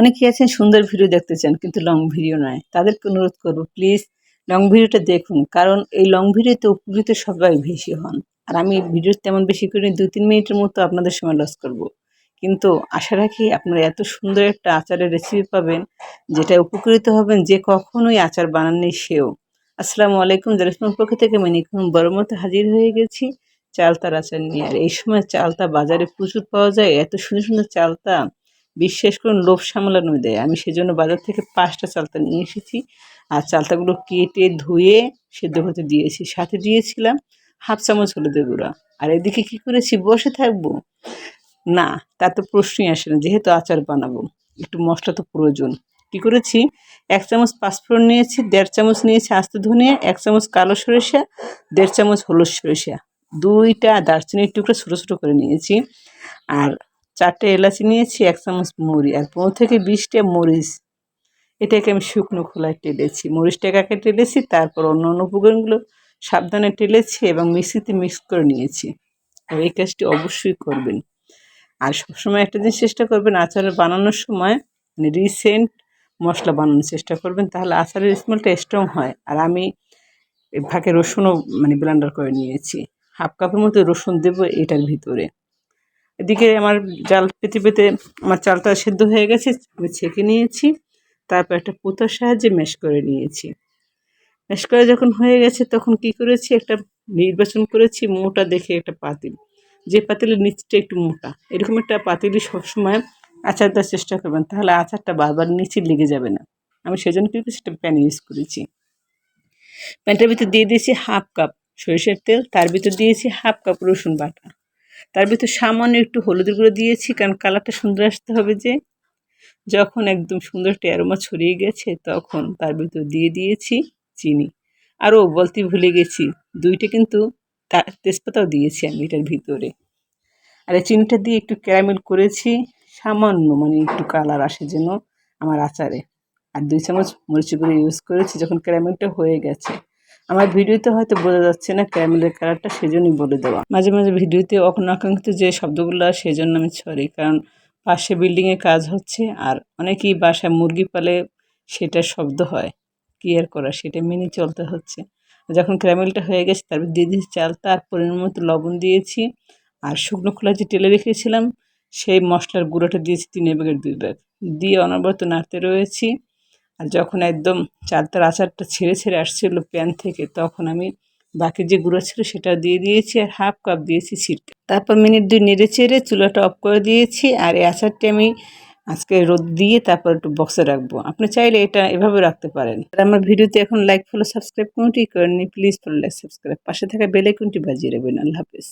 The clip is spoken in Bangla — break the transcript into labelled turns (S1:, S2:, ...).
S1: অনেকেই আছেন সুন্দর ভিডিও দেখতে চান কিন্তু লং ভিডিও নয়। তাদেরকে অনুরোধ করব প্লিজ লং ভিডিওটা দেখুন, কারণ এই লং ভিডিওতে উপকৃত সবাই বেশি হন। আর আমি ভিডিও তেমন বেশি করে দু তিন মিনিটের মতো আপনাদের সময় লস করব। কিন্তু আশা রাখি আপনারা এত সুন্দর একটা আচারের রেসিপি পাবেন, যেটা উপকৃত হবেন যে কখনোই আচার বানাননি সেও। আসসালামু আলাইকুম জারিসমার পক্ষ থেকে আমি নিখুন বড় মতো হাজির হয়ে গেছি চালতার আচার নিয়ে। আর এই সময় চালতা বাজারে প্রচুর পাওয়া যায়, এত সুন্দর সুন্দর চালতা বিশ্বাস করুন লোভ সামলানো দেয়। আমি সেজন্য বাজার থেকে পাঁচটা চালতা নিয়ে এসেছি। আর চালতাগুলো কেটে ধুয়ে সেদ্ধ হতে দিয়েছি। সাথে দিয়েছিলাম হাফ চামচ হলুদের গুঁড়া। আর এদিকে কি করেছি? বসে থাকব? না, তার তো প্রশ্নই আসে না। যেহেতু আচার বানাবো, একটু মশলা তো প্রয়োজন। কি করেছি? এক চামচ পাঁচফোড়ন নিয়েছি, দেড় চামচ নিয়েছি আস্ত ধনিয়া, এক চামচ কালো সরিষা, দেড় চামচ হলুদ সরিষা। দুইটা দারচিনির টুকরো ছোটো ছোটো করে নিয়েছি। আর চারটে এলাচি নিয়েছি, এক চামচ মুড়ি আর পনেরো থেকে বিশটা মরিচ। এটাকে আমি শুকনো খোলায় টেলেছি। মরিচটা একাকে টেলেছি, তারপর অন্য অন্য উপকরণগুলো সাবধানে টেলেছি এবং মিক্সিতে মিক্স করে নিয়েছি। আর এই কাজটি অবশ্যই করবেন। আর সবসময় একটা জিনিস চেষ্টা করবেন, আচার বানানোর সময় মানে রিসেন্ট মশলা বানানোর চেষ্টা করবেন, তাহলে আচারের স্মেলটা স্ট্রং হয়। আর আমি ভাগে রসুনও মানে ব্লেন্ডার করে নিয়েছি। হাফ কাপের মতো রসুন দেবো এটার ভিতরে। এদিকে আমার জাল পেতে পেতে আমার চালটা সেদ্ধ হয়ে গেছে, আমি ছেঁকে নিয়েছি, তারপর একটা পুতার সাহায্যে ম্যাশ করে নিয়েছি। ম্যাশ করে যখন হয়ে গেছে তখন কি করেছি, একটা নির্বাচন করেছি, মোটা দেখে একটা পাতিল। যে পাতিলের নিচটা একটু মোটা, এরকম একটা পাতিলই সবসময় আচার দেওয়ার চেষ্টা করবেন, তাহলে আচারটা বারবার নিচে লেগে যাবে না। আমি সেজন্য কী একটা প্যান ইউজ করেছি। প্যানটার ভিতর দিয়ে দিয়েছি হাফ কাপ সরিষার তেল, তার ভিতর দিয়েছি হাফ কাপ রসুন বাটা। তার ভিতর সামান্য একটু হলুদের গুঁড়ো দিয়েছি, কারণ কালারটা সুন্দর আসতে হবে যে। যখন একদম সুন্দর অ্যারোমা ছড়িয়ে গেছে, তখন তার ভিতর দিয়ে দিয়েছি চিনি। আরও বলতে ভুলে গেছি, দুইটা কিন্তু তেজপাতাও দিয়েছি আমি এটার ভিতরে। আর এই চিনিটা দিয়ে একটু ক্যারামেল করেছি, সামান্য মানে একটু কালার আসে যেন আমার আচারে। আর দুই চামচ মরিচি করে ইউজ করেছি, যখন ক্যারামেলটা হয়ে গেছে। আমার ভিডিওতে হয়তো বোঝা যাচ্ছে না ক্যারামেলের কালারটা, সেজন্যই বলে দেওয়া। মাঝে মাঝে ভিডিওতে অনাকাঙ্ক্ষিত যে শব্দগুলো সেই জন্য আমি সরি। কারণ পাশে বিল্ডিংয়ে কাজ হচ্ছে আর অনেকেই বাসায় মুরগি পালে সেটা শব্দ হয়। কি আর করা সেটা মেনে চলতে হচ্ছে। যখন ক্যারামেলটা হয়ে গেছে তারপর দিয়ে চাল তার পরিমাণ মতো লবণ দিয়েছি আর শুকনো খোলা যে টেলে রেখেছিলাম, সেই মশলার গুঁড়োটা দিয়েছি তিন ব্যাগের দুই ব্যাগ দিয়ে অনবরত নাড়তে রয়েছি। আর যখন একদম চালতার আচারটা ছেড়ে ছেড়ে আসছিল প্যান থেকে, তখন আমি বাকি যে গুঁড়ো ছিল সেটা দিয়ে দিয়েছি আর হাফ কাপ দিয়েছি ছিটকা তারপর মিনিট দুই নেড়ে চেড়ে চুলাটা অফ করে দিয়েছি আর এই আচারটি আমি আজকে রোদ দিয়ে তারপর একটু বক্সে রাখব। আপনি চাইলে এটা এভাবে রাখতে পারেন। আর আমার ভিডিওতে এখন লাইক ফলো সাবস্ক্রাইব কোনটি করেননি প্লিজ ফলো লাইক সাবস্ক্রাইব পাশে থাকা বেলাইকনটি বাজিয়ে রাখবেন। আল্লাহ হাফেজ।